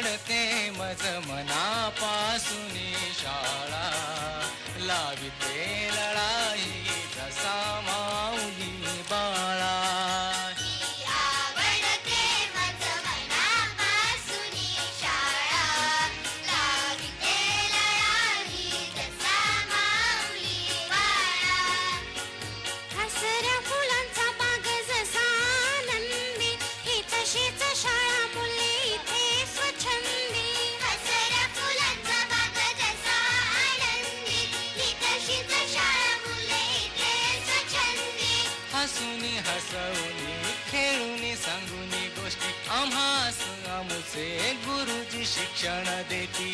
घडते मज मनापासून शाळा लावितेला हसूनी हसवूनी खेळुनी सांगूनी गोष्टी. आम्हास आमचे गुरुजी शिक्षण देती